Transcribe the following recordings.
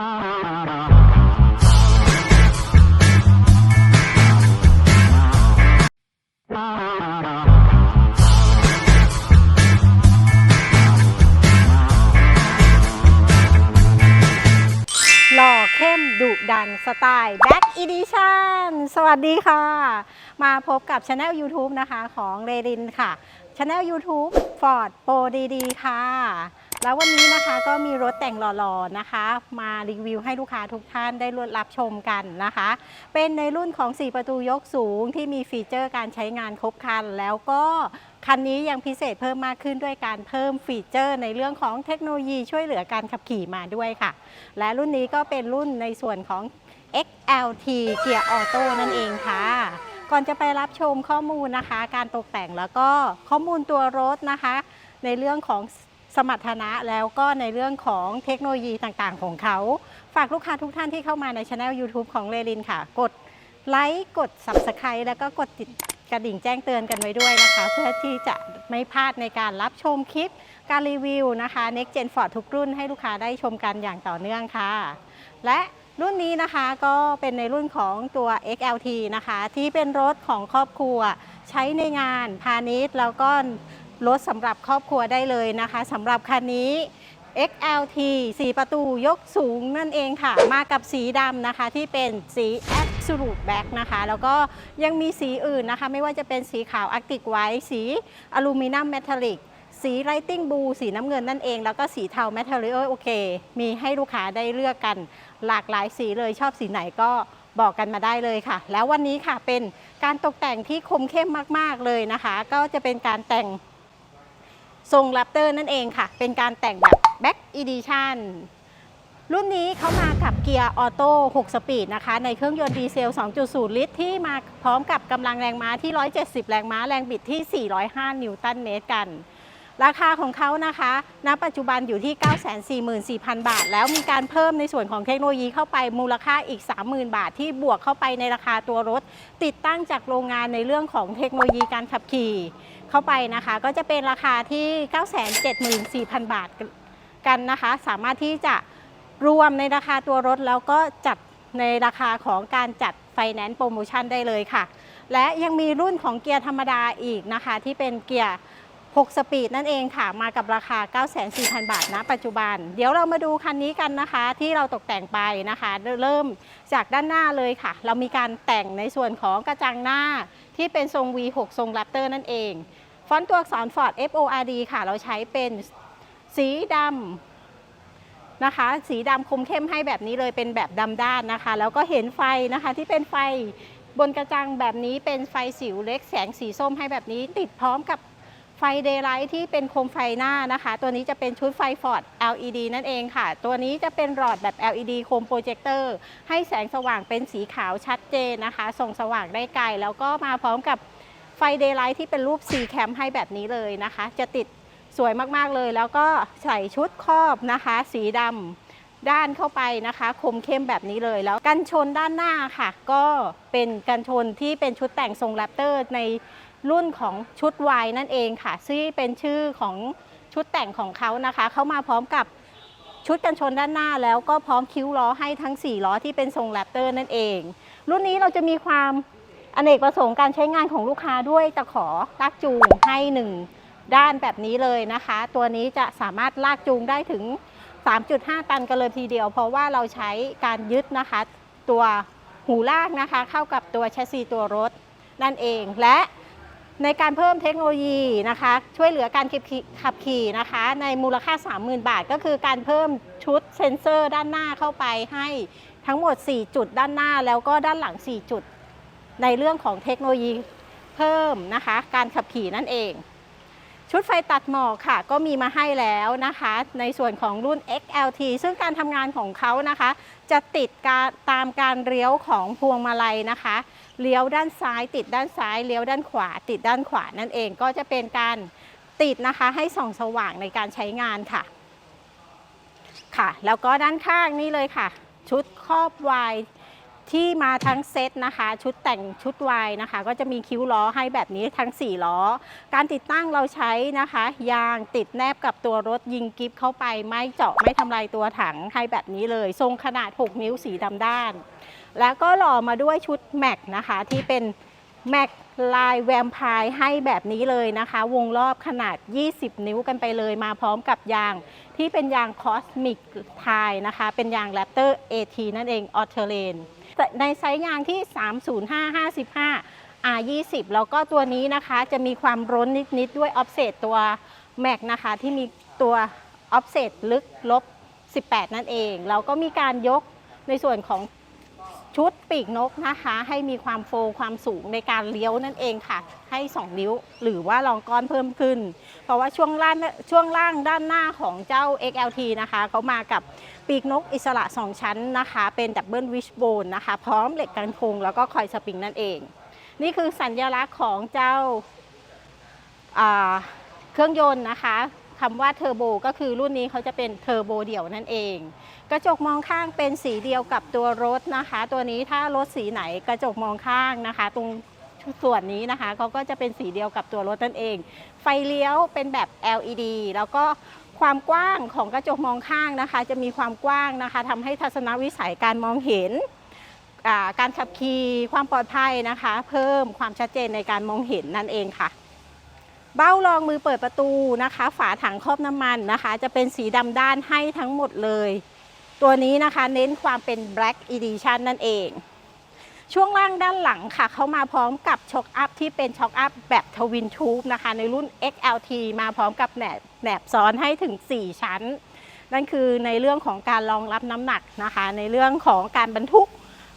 หล่อเข้มดุดันสไตล์ Back Edition สวัสดีค่ะ มาพบกับช anel YouTube นะคะของเรรินค่ะช anel YouTube Ford Pro DD ค่ะ แล้ววันนี้นะคะก็มีรถแต่งหล่อๆนะคะ มารีวิวให้ลูกค้าทุกท่านได้รับชมกันนะคะ เป็นในรุ่นของ 4 ประตูยกสูงที่มีฟีเจอร์การใช้งานครบครัน แล้วก็คันนี้ยังพิเศษเพิ่มมากขึ้นด้วยการเพิ่มฟีเจอร์ ในเรื่องของเทคโนโลยีช่วยเหลือการขับขี่มาด้วยค่ะ และรุ่นนี้ก็เป็นรุ่นในส่วนของ XLT เกียร์ออโต้นั่นเองค่ะก่อนจะไปรับชมข้อมูลนะคะ การตกแต่งแล้วก็ข้อมูลตัวรถนะคะ ในเรื่องของ สมรรถนะแล้วก็ในเรื่องของเทคโนโลยีต่างๆ ของเขา ฝากลูกค้าทุกท่านที่เข้ามาในช anel YouTube ของเรลินค่ะ กดไลค์กด Subscribe แล้วก็กดติดกระดิ่งแจ้งเตือนกันไว้ด้วยนะคะ เพื่อที่จะไม่พลาดในการรับชมคลิป การรีวิวนะคะ Next Gen Ford ทุกรุ่นให้ลูกค้าได้ชมกันอย่างต่อเนื่องค่ะ และรุ่นนี้นะคะก็เป็นในรุ่นของตัว XLT นะคะ ที่เป็นรถของครอบครัว ใช้ในงานพาณิชย์แล้วก็ รถสำหรับครอบครัวได้เลยนะคะสำหรับคันนี้ XLT 4 ประตูยกสูงนั่นเองค่ะ มากับสีดำนะคะที่เป็นสี Absolute Black นะคะ แล้วก็ยังมีสีอื่นนะคะ ไม่ว่าจะเป็นสีขาว Arctic White สีอลูมิเนียมเมทัลลิกสีไรติ n งบูสีน้ำเงินนั่นเอง แล้วก็สีเทาแมทเทอเรียลโอเค มีให้ลูกค้าได้เลือกกัน หลากหลายสีเลยชอบสีไหนก็บอกกันมาได้เลยค่ะ แล้ววันนี้ค่ะเป็นการตกแต่งที่คมเข้มมาก ๆเลยนะคะ ก็จะเป็นการแต่ง ทรงแรปเตอร์นั่นเองค่ะ เป็นการแต่งแบบ Back Edition รุ่นนี้เขามากับเกียร์ออโต้ 6 สปีดนะคะ ในเครื่องยนต์ดีเซล 2.0 ลิตร ที่มาพร้อมกับกำลังแรงม้าที่ 170 แรงม้า แรงบิดที่ 405 นิวตันเมตรกัน ราคาของเขานะคะ ณ ปัจจุบันอยู่ที่ 944,000 บาท แล้วมีการเพิ่มในส่วนของเทคโนโลยีเข้าไปมูลค่าอีก 30,000 บาท ที่บวกเข้าไปในราคาตัวรถ ติดตั้งจากโรงงานในเรื่องของเทคโนโลยีการขับขี่ เข้าไปนะคะ ก็จะเป็นราคาที่ 974,000 บาทกันนะคะ สามารถที่จะรวมในราคาตัวรถแล้วก็จัดในราคาของการจัดไฟแนนซ์โปรโมชั่นได้เลยค่ะ และยังมีรุ่นของเกียร์ธรรมดาอีกนะคะ ที่เป็นเกียร์ 6 สปีดนั่นเองค่ะ มากับราคา 9,400,000บาทณปัจจุบัน เดี๋ยวเรามาดูคันนี้กันนะคะ ที่เราตกแต่งไปนะคะ เริ่มจากด้านหน้าเลยค่ะ เรามีการแต่งในส่วนของกระจังหน้าที่เป็นทรง V6 ทรงแรปเตอร์นั่นเอง ฟอนต์ตัวอักษร Ford FORD ค่ะ เราใช้เป็นสีดำนะคะ สีดำคมเข้มให้แบบนี้เลยเป็นแบบดำด้านนะคะ แล้วก็เห็นไฟนะคะที่เป็นไฟบนกระจังแบบนี้เป็นไฟสิวเล็กแสงสีส้มให้แบบนี้ ติดพร้อมกับไฟเดย์ไลท์ที่เป็นโคมไฟหน้านะคะ ตัวนี้จะเป็นชุดไฟ Ford LED นั่นเองค่ะ ตัวนี้จะเป็นหลอดแบบ LED โคมโปรเจคเตอร์ให้แสงสว่างเป็นสีขาวชัดเจนนะคะ ส่งสว่างได้ไกล แล้วก็มาพร้อมกับ ไฟเดย์ไลท์ที่เป็นรูป C แคมให้แบบนี้เลยนะคะ จะติดสวยมากๆเลย แล้วก็ใส่ชุดครอบนะคะ สีดำด้านเข้าไปนะคะ คมเข้มแบบนี้เลย แล้วกันชนด้านหน้าค่ะ ก็เป็นกันชนที่เป็นชุดแต่งทรงแรปเตอร์ในรุ่นของชุดวายนั่นเองค่ะ ซึ่งเป็นชื่อของชุดแต่งของเขานะคะ เขามาพร้อมกับชุดกันชนด้านหน้าแล้วก็พร้อมคิ้วล้อให้ทั้ง 4 ล้อที่เป็นทรงแรปเตอร์นั่นเอง รุ่นนี้เราจะมีความ อเนกประสงค์การใช้งานของลูกค้าด้วยตะขอลากจูงให้หนึ่งด้านแบบนี้เลยนะคะ ตัวนี้จะสามารถลากจูงได้ถึง 3.5 ตันกันเลยทีเดียว เพราะว่าเราใช้การยึดนะคะ ตัวหูลากนะคะ เข้ากับตัวแชสซีตัวรถนั่นเองและในการเพิ่มเทคโนโลยีนะคะ ช่วยเหลือการขับขี่ขับขี่นะคะ ในมูลค่า 30,000 บาท ก็คือการเพิ่มชุดเซ็นเซอร์ด้านหน้าเข้าไปให้ทั้งหมด 4 จุดด้านหน้าแล้วก็ด้านหลัง 4 จุด ในเรื่องของเทคโนโลยีเพิ่มนะคะ การขับขี่นั่นเอง ชุดไฟตัดหมอกค่ะ ก็มีมาให้แล้วนะคะ ในส่วนของรุ่น XLT ซึ่งการทำงานของเขานะคะ จะติดการตามการเลี้ยวของพวงมาลัยนะคะเลี้ยวด้านซ้ายติดด้านซ้ายเลี้ยวด้านขวา ติดด้านขวานั่นเองก็จะเป็นการติดนะคะให้ส่องสว่างในการใช้งานค่ะ ค่ะ แล้วก็ด้านข้างนี่เลยค่ะ ชุดครอบวาย ที่มาทั้งเซตนะคะ ชุดแต่งชุดวายนะคะ ก็จะมีคิ้วล้อให้แบบนี้ทั้ง 4 ล้อ การติดตั้งเราใช้นะคะ ยางติดแนบกับตัวรถยิงกิฟเข้าไปไม่เจาะไม่ทำลายตัวถังให้แบบนี้เลย ทรงขนาด 6 นิ้วสีดำด้าน แล้วก็หล่อมาด้วยชุดแม็กนะคะที่เป็นแม็กลายแวมไพร์ให้แบบนี้เลยนะคะ วงรอบขนาด 20 นิ้วกันไปเลยมาพร้อมกับยางที่เป็นยางคอสมิกไทนะคะ เป็นยางแรปเตอร์ AT นั่นเองออเทเลน ในไซส์ยางที่ 305 55 R20 แล้วก็ตัวนี้นะคะจะมีความร้นนิดๆด้วยออฟเซตตัวแม็กนะคะที่มีตัวออฟเซตลึกลบ 18 นั่นเองแล้วก็มีการยกในส่วนของ ชุดปีกนกนะคะ ให้มีความโฟล์ความสูงในการเลี้ยวนั่นเองค่ะ ให้ 2 นิ้ว หรือว่าลองก้อนเพิ่มขึ้น เพราะว่าช่วงล่างช่วงล่างด้านหน้าของเจ้า XLT นะคะเขามากับปีกนกอิสระ 2 ชั้นนะคะ เป็นดับเบิลวิชโบนนะคะ พร้อมเหล็กกันคงแล้วก็คอยสปริงนั่นเอง นี่คือสัญลักษณ์ของเจ้าเครื่องยนต์นะคะ คำว่าเทอร์โบก็คือรุ่นนี้เขาจะเป็นเทอร์โบเดี่ยวนั่นเอง กระจกมองข้างเป็นสีเดียวกับตัวรถนะคะ ตัวนี้ถ้ารถสีไหนกระจกมองข้างนะคะ ตรงส่วนนี้นะคะเขาก็จะเป็นสีเดียวกับตัวรถนั่นเอง ไฟเลี้ยวเป็นแบบ LED แล้วก็ความกว้างของกระจกมองข้างนะคะ จะมีความกว้างนะคะทำให้ทัศนวิสัยการมองเห็นการขับขี่ความปลอดภัยนะคะ เพิ่มความชัดเจนในการมองเห็นนั่นเองค่ะ เบ้ารองมือเปิดประตูนะคะ ฝาถังครอบน้ำมันนะคะ จะเป็นสีดำด้านให้ทั้งหมดเลย ตัวนี้นะคะเน้นความเป็น Black Edition นั่นเอง ช่วงล่างด้านหลังค่ะ เข้ามาพร้อมกับช็อคอัพที่เป็นช็อคอัพแบบทวินทูบนะคะ ในรุ่น XLT มาพร้อมกับแหนบแหนบซ้อนให้ถึง 4 ชั้น นั่นคือในเรื่องของการรองรับน้ำหนักนะคะ ในเรื่องของการบรรทุก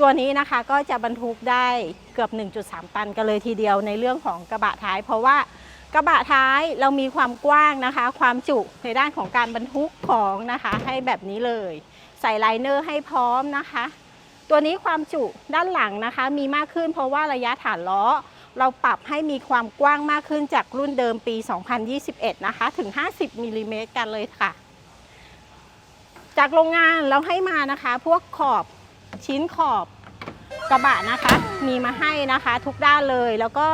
ตัวนี้นะคะก็จะบรรทุกได้เกือบ 1.3 ตันกันเลยทีเดียวในเรื่องของกระบะท้าย เพราะว่า กระบะท้ายเรามีความกว้างนะคะ ความจุในด้านของการบรรทุกของนะคะให้แบบนี้เลย ใส่ไลเนอร์ให้พร้อมนะคะ ตัวนี้ความจุด้านหลังนะคะ มีมากขึ้นเพราะว่าระยะฐานล้อ เราปรับให้มีความกว้างมากขึ้นจากรุ่นเดิมปี 2021 นะคะ ถึง 50มิลลิเมตรกันเลยค่ะ จากโรงงานเราให้มานะคะ พวกขอบชิ้นขอบกระบะนะคะ มีมาให้นะคะ ทุกด้านเลย แล้วก็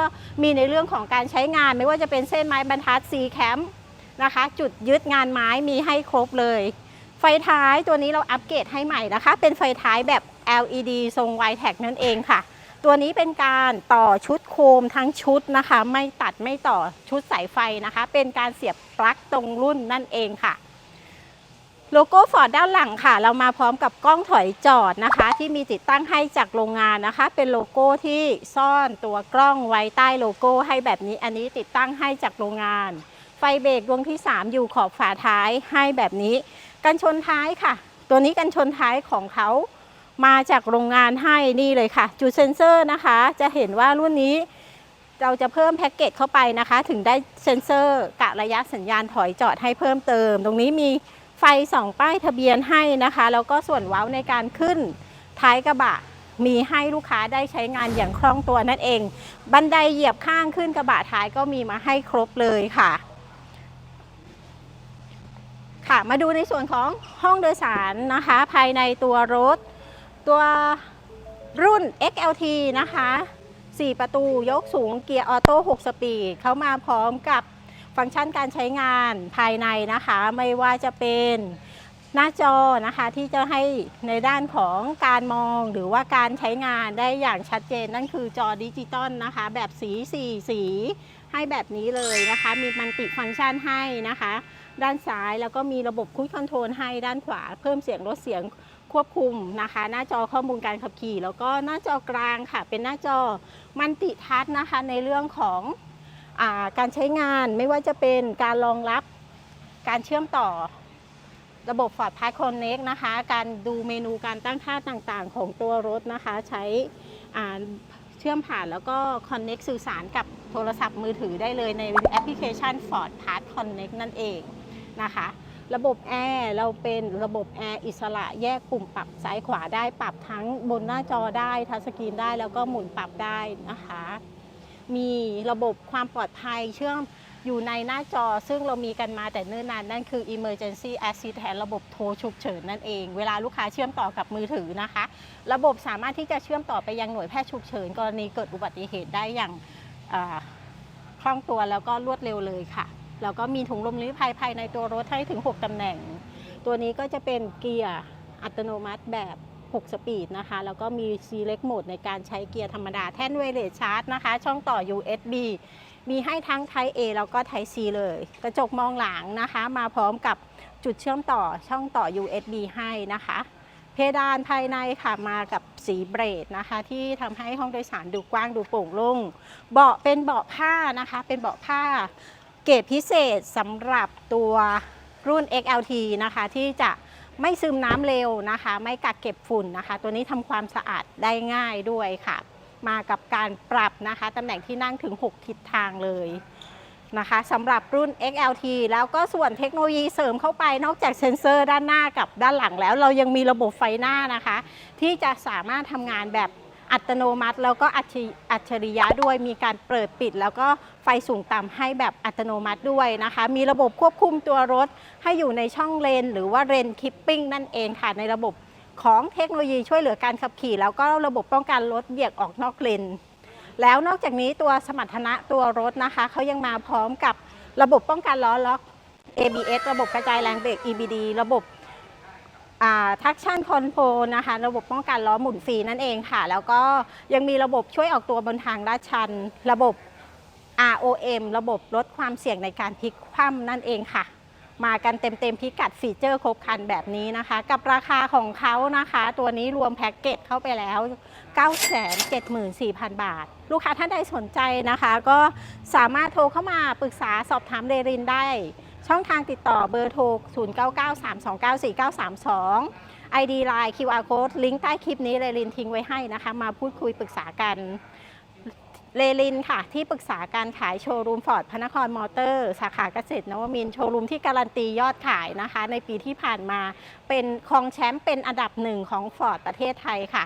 มีในเรื่องของการใช้งานไม่ว่าจะเป็นเส้นไม้บรรทัดซีแคมนะคะ จุดยึดงานไม้มีให้ครบเลย ไฟท้ายตัวนี้เราอัปเกรดให้ใหม่นะคะ เป็นไฟท้ายแบบ LED ทรง y t a g นั่นเองค่ะ ตัวนี้เป็นการต่อชุดโคมทั้งชุดนะคะ ไม่ตัดไม่ต่อชุดสายไฟนะคะ เป็นการเสียบปลั๊กตรงรุ่นนั่นเองค่ะ โลโก้ฟอร์ดด้านหลังค่ะ เรามาพร้อมกับกล้องถอยจอดนะคะ ที่มีติดตั้งให้จากโรงงานนะคะ เป็นโลโก้ที่ซ่อนตัวกล้องไว้ใต้โลโก้ให้แบบนี้ อันนี้ติดตั้งให้จากโรงงาน ไฟเบรกดวงที่ 3 อยู่ขอบฝาท้ายให้แบบนี้ กันชนท้ายค่ะ ตัวนี้กันชนท้ายของเขามาจากโรงงานให้นี่เลยค่ะ จุดเซ็นเซอร์นะคะ จะเห็นว่ารุ่นนี้เราจะเพิ่มแพ็กเกจเข้าไปนะคะ ถึงได้เซ็นเซอร์กะระยะสัญญาณถอยจอดให้เพิ่มเติม ตรงนี้มี ไฟสองป้ายทะเบียนให้นะคะ แล้วก็ส่วนเว้าในการขึ้นท้ายกระบะมีให้ลูกค้าได้ใช้งานอย่างคล่องตัวนั่นเอง บันไดเหยียบข้างขึ้นกระบะท้ายก็มีมาให้ครบเลยค่ะ ค่ะมาดูในส่วนของห้องโดยสารนะคะ ภายในตัวรถ ตัวรุ่น XLT นะคะ 4 ประตูยกสูงเกียร์ออโต้ 6 สปีดเข้ามาพร้อมกับ ฟังก์ชันการใช้งานภายในนะคะ ไม่ว่าจะเป็นหน้าจอนะคะที่จะให้ในด้านของการมองหรือว่าการใช้งานได้อย่างชัดเจน นั่นคือจอดิจิตอลนะคะ แบบสีสีสีให้แบบนี้เลยนะคะ มีมันติฟังก์ชันให้นะคะ ด้านซ้ายแล้วก็มีระบบคุยคอนโทรลให้ด้านขวา เพิ่มเสียงลดเสียงควบคุมนะคะ หน้าจอข้อมูลการขับขี่ แล้วก็หน้าจอกลางค่ะ เป็นหน้าจอมันติทัชนะคะในเรื่องของ การใช้งานไม่ว่าจะเป็นการรองรับการเชื่อมต่อระบบ Ford Pass Connect นะคะ การดูเมนูการตั้งค่าต่างๆ ของตัวรถนะคะ ใช้เชื่อมผ่านแล้วก็ Connect สื่อสารกับโทรศัพท์มือถือได้เลยในแอปพลิเคชัน Ford Pass Connect นั่นเองนะคะ ระบบแอร์เราเป็นระบบแอร์อิสระแยกปุ่มปรับซ้ายขวาได้ปรับทั้งบนหน้าจอได้ทัชสกรีนได้แล้วก็หมุนปรับได้นะคะ มีระบบความปลอดภัยเชื่อมอยู่ในหน้าจอซึ่งเรามีกันมาแต่เนิ่นนานนั่นคือ emergency assistant ระบบโทรฉุกเฉินนั่นเอง เวลาลูกค้าเชื่อมต่อกับมือถือนะคะ ระบบสามารถที่จะเชื่อมต่อไปยังหน่วยแพทย์ฉุกเฉินกรณีเกิดอุบัติเหตุได้อย่างคล่องตัวแล้วก็รวดเร็วเลยค่ะ แล้วก็มีถุงลมนิรภัยภายในตัวรถให้ถึง 6ตำแหน่ง ตัวนี้ก็จะเป็นเกียร์อัตโนมัติแบบ 6 สปีดนะคะ แล้วก็มี select mode ในการใช้เกียร์ธรรมดา แท่นเวเลสชาร์จนะคะ ช่องต่อ USB มีให้ทั้ง Type A แล้วก็ Type C เลย กระจกมองหลังนะคะ มาพร้อมกับจุดเชื่อมต่อช่องต่อ USB ให้นะคะ เพดานภายในค่ะมากับสีเบรดนะคะ ที่ทำให้ห้องโดยสารดูกว้างดูโปร่งโล่งเบาะเป็นเบาะผ้านะคะ เป็นเบาะผ้า เกรดพิเศษสำหรับตัวรุ่น XLT นะคะที่จะ ไม่ซึมน้ำเร็วนะคะ ไม่กักเก็บฝุ่นนะคะ ตัวนี้ทำความสะอาดได้ง่ายด้วยค่ะ มากับการปรับนะคะตำแหน่งที่นั่งถึง 6 ทิศทางเลยนะคะสำหรับรุ่น XLT แล้วก็ส่วนเทคโนโลยีเสริมเข้าไปนอกจากเซ็นเซอร์ด้านหน้ากับด้านหลังแล้ว เรายังมีระบบไฟหน้านะคะ ที่จะสามารถทำงานแบบ อัตโนมัติ แล้วก็อัจฉริยะด้วยมีการเปิดปิด แล้วก็ไฟสูงต่ำให้แบบอัตโนมัติด้วยนะคะ มีระบบควบคุมตัวรถ ให้อยู่ในช่องเลน หรือว่าเลนคิปปิ้งนั่นเองค่ะ ในระบบของเทคโนโลยีช่วยเหลือการขับขี่ แล้วก็ระบบป้องกันรถเบี่ยงออกนอกเลนแล้วนอกจากนี้ตัวสมรรถนะตัวรถนะคะเขายังมาพร้อมกับระบบป้องกันล้อล็อก ABS ระบบกระจายแรงเบรก EBD ระบบ ทักชั่นคอนโทรนะคะ ระบบป้องกันล้อหมุนฟรีนั่นเองค่ะ แล้วก็ยังมีระบบช่วยออกตัวบนทางลาดชัน ระบบ ROM ระบบลดความเสี่ยงในการพลิกคว่ำนั่นเองค่ะ มากันเต็มๆพิกัดฟีเจอร์ครบครันแบบนี้นะคะ กับราคาของเขานะคะ ตัวนี้รวมแพ็กเกจเข้าไปแล้ว 974,000 บาท ลูกค้าท่านใดสนใจนะคะ ก็สามารถโทรเข้ามาปรึกษาสอบถามเรรินได้ ช่องทางติดต่อเบอร์โทร 0993294932 ID Line QR Code ลิงก์ใต้คลิปนี้เรลินทิ้งไว้ให้นะคะ มาพูดคุยปรึกษากันเรลินค่ะ ที่ปรึกษาการขายโชว์รูมฟอร์ดพระนครมอเตอร์ สาขาเกษตรนวมินโชว์รูมที่การันตียอดขายนะคะ ในปีที่ผ่านมาเป็นครองแชมป์เป็นอันดับหนึ่งของฟอร์ดประเทศไทยค่ะ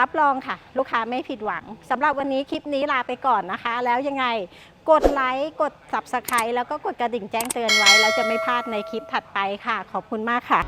รับรองค่ะ ลูกค้าไม่ผิดหวังสำหรับวันนี้คลิปนี้ลาไปก่อนนะคะ แล้วยังไง กดไลค์ กด Subscribe แล้วก็กดกระดิ่งแจ้งเตือนไว้ แล้วจะไม่พลาดในคลิปถัดไปค่ะ ขอบคุณมากค่ะ